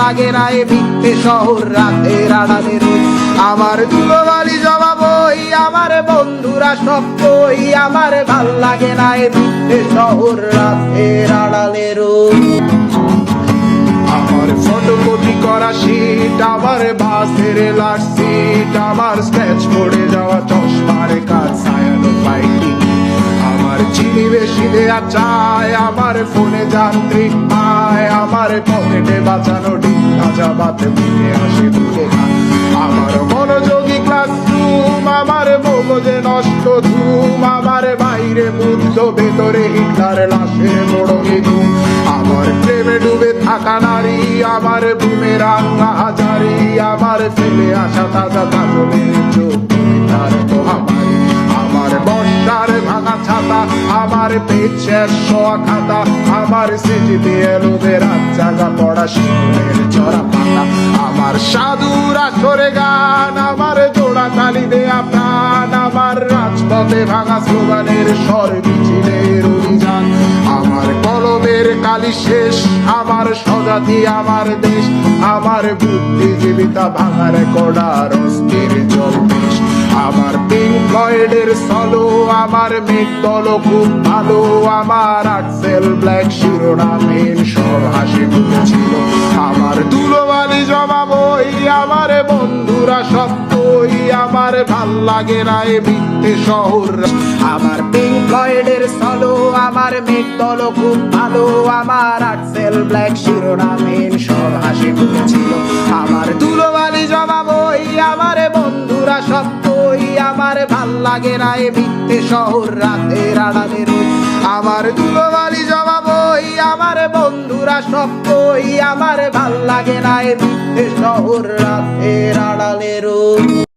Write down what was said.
লাগে না এ মিথ্যে শহর রাতে আড়ালে রোজ। আমার দুলোবালি জবাব, ওই আমার বন্ধুরা সব কই আমার ভালো লাগে না এ মিথ্যে শহর রাতে রোজ। আমার ফটোকপি করা শীট আমার বাসের লাট সিট আমার স্ক্র্যাচ পড়ে যাওয়া চশমার কাজ পাইনি আমার চিনি বেশি দেয়া চায় আমার ফোনে যান্ত্রিক পায়, আমার পকেটে বাঁচানো ডিম ভাজা বাতে মুখে মুখে খায় আমার মনোযোগী ক্লাসরুম আমার মগজে নষ্ট ধুম, আমার বাইরে বুদ্ধ ভেতরে হিটলার লাশের মোড়কে ঘুম আমার প্রেমে ডুবে থাকা নারী, আমার বুমে রাঙ্গা হাজারি, আমার ফেলে আসা তাজা তাজনের চোখ পেছের শোয়া খাতা, আমার সেজিতে এলোবে রাত জাগা পড়া শিশুরের চড়া পাতা। আমার সাধুরা সরে গান, আমার জোড়া তালি দেয়া প্রাণ, আমার রাজপথে ভাঙা স্লোগানের স্বর মিছিলের অভিযান। আমার কলমের কালি শেষ, আমার স্বজাতি, আমার দেশ, আমার বুদ্ধিজীবিতা ভাঙার কড়ার অস্থির পিঙ্ক ফ্লয়েডের সলো আমার মেঘ দল খুব ভালো, আমার আর্টসেল ব্ল্যাক শিরোনামের সব হাসি তুলেছিল আমার দুলোবালি জমা বই আমার বন্ধুরা সব কই আমার ভালো লাগে না এ মিথ্যে শহর। আমার পিঙ্ক ফ্লয়েডের সলো আমার মেঘ দল খুব ভালো, আমার আর্টসেল ব্ল্যাক শিরোনামের সব হাসি তুলেছিল আমার দুলোবালি জমা বই আমার বন্ধুরা সব আমার ভালো লাগে না এ মিথ্যে শহর রাতের আড়ালে রোজ। আমার দুলোবালি জমা বই আমার বন্ধুরা সব কই? আমার ভালো লাগে না এ মিথ্যে শহর রাতের আড়ালে রোজ।